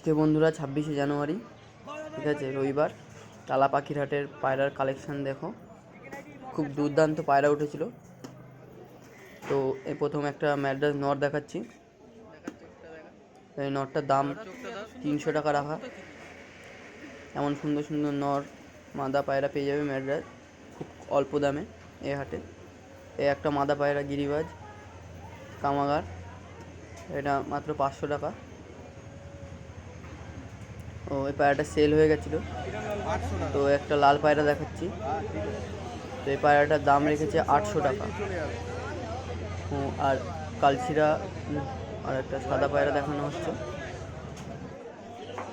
আজকে বন্ধুরা ছাব্বিশে জানুয়ারি, ঠিক আছে, রবিবার। টালা পাখির হাটের পায়রার কালেকশন দেখো। খুব দুর্দান্ত পায়রা উঠেছিল। তো এই প্রথম একটা ম্যাড্রাস নর দেখাচ্ছি। এই নরটার দাম তিনশো টাকা রাখা। এমন সুন্দর সুন্দর নর, মাদা পায়রা পেয়ে যাবে ম্যাড্রাস খুব অল্প দামে এ হাটে। এই একটা মাদা পায়রা গিরিবাজ, কামাগার। এটা মাত্র পাঁচশো টাকা। ও, এই পায়রাটা সেল হয়ে গেছিল। তো একটা লাল পায়রা দেখাচ্ছি। তো এই পায়রাটার দাম রেখেছে আটশো টাকা। ও, আর কালচিরা আর একটা সাদা পায়রা দেখানো হচ্ছে।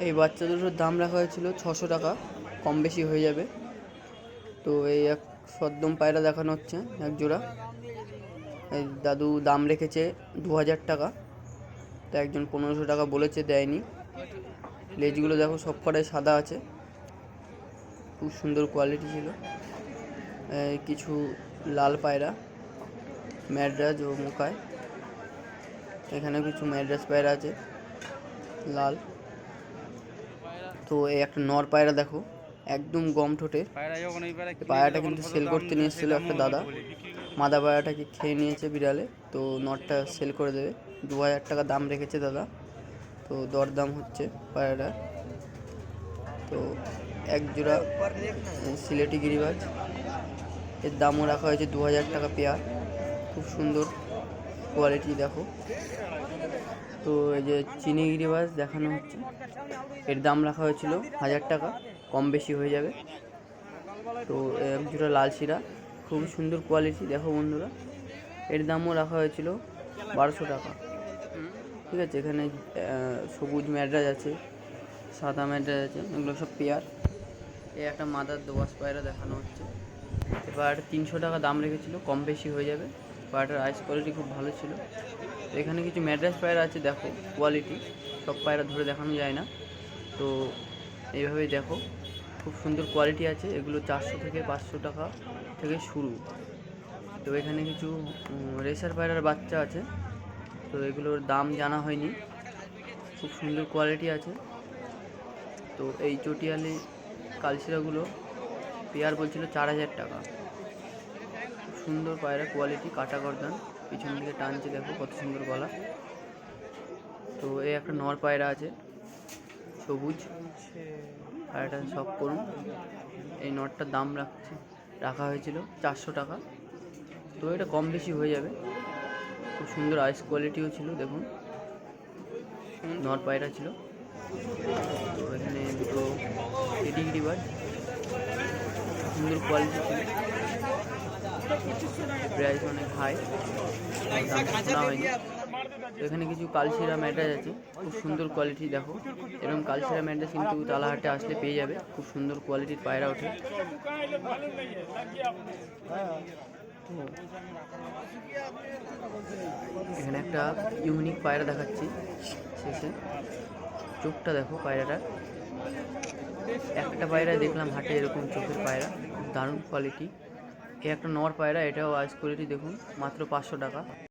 এই বাচ্চা দুটোর দাম রাখা হয়েছিল ছশো টাকা, কম বেশি হয়ে যাবে। তো এই এক সদ্যম পায়রা দেখানো হচ্ছে, এক জোড়া। এই দাদু দাম রেখেছে দু হাজার টাকা। তো একজন পনেরোশো টাকা বলেছে, দেয়নি। লেজগুলো দেখো সব কটাই সাদা আছে। খুব সুন্দর কোয়ালিটি ছিল। কিছু লাল পায়রা ম্যাড্রাস ও মোকায়। এখানে কিছু ম্যাড্রাস পায়রা আছে লাল। তো এই একটা নর পায়রা দেখো একদম গম ঠোঁটে। পায়রাটা কিন্তু সেল করতে নিয়ে এসেছিল একটা দাদা। মাদা পায়রাটাকে খেয়ে নিয়েছে বিড়ালে। তো নটটা সেল করে দেবে। দু হাজার টাকা দাম রেখেছে দাদা। তো দরদাম হচ্ছে পায়রাটা তো এক জোড়া সিলেটি গিরিবাজ। এর দামও রাখা হয়েছে দু হাজার টাকা পেয়ার। খুব সুন্দর কোয়ালিটি দেখো। তো এই যে চিনি গিরিবাজ দেখানো হচ্ছে। এর দাম রাখা হয়েছিল হাজার টাকা, কম বেশি হয়ে যাবে। তো এক জোড়া লাল শিরা খুব সুন্দর কোয়ালিটি দেখো বন্ধুরা। এর দামও রাখা হয়েছিল বারোশো টাকা। ঠিক আছে, এখানে সবুজ ম্যাড্রাস আছে, সাদা ম্যাড্রাস আছে, এগুলো সব পেয়ার। এই একটা মাদার দোয়াশ পায়রা দেখানো হচ্ছে। এবার তিনশো টাকা দাম রেখেছিল, কম বেশি হয়ে যাবে। পায়রাটার আইস কোয়ালিটি খুব ভালো ছিল। এখানে কিছু ম্যাড্রাস পায়রা আছে, দেখো কোয়ালিটি সব পায়রা ধরে দেখানো যায় না। তো এইভাবেই দেখো, খুব সুন্দর কোয়ালিটি আছে, এগুলো চারশো থেকে পাঁচশো টাকা থেকে শুরু। তো এখানে কিছু রেসার পায়রার বাচ্চা আছে। তো এগুলোর দাম জানা হয়নি। খুব সুন্দর কোয়ালিটি আছে। তো এই চটিয়ালি কালচিরাগুলো পেয়ার বলছিল চার হাজার টাকা। সুন্দর পায়রা কোয়ালিটি কাটা গর্দান পিছন দিকে টানছে দেখো কত সুন্দর গলা। তো এই একটা নর পায়রা আছে, সবুজ। পায়রাটা সব করুন। এই নটটার দাম রাখছে, রাখা হয়েছিল চারশো টাকা। তো এটা কম বেশি হয়ে যাবে। খুব সুন্দর আইস কোয়ালিটিও ছিল, দেখুন। নর পায়রা ছিল। এখানে দুটো টেডিগিরি বাজ সুন্দর কোয়ালিটি ছিল। প্রাইস অনেক হাই শোনা হয়নি। এখানে কিছু কালশিরা ম্যাট্রাস আছে। খুব সুন্দর কোয়ালিটি দেখো। এরকম কালশিরা ম্যাট্রাস কিন্তু তালাহাটে আসলে পেয়ে যাবে। খুব সুন্দর কোয়ালিটির পায়রা ওঠে। এখানে একটা ইউনিক পায়রা দেখাচ্ছি শেষে। চোখটা দেখো পায়রাটা। একটা পায়রা দেখলাম হাটে এরকম চোখের পায়রা। দারুণ কোয়ালিটি এ একটা নর পায়রা, এটাও আইস কোয়ালিটি দেখুন, মাত্র পাঁচশো টাকা।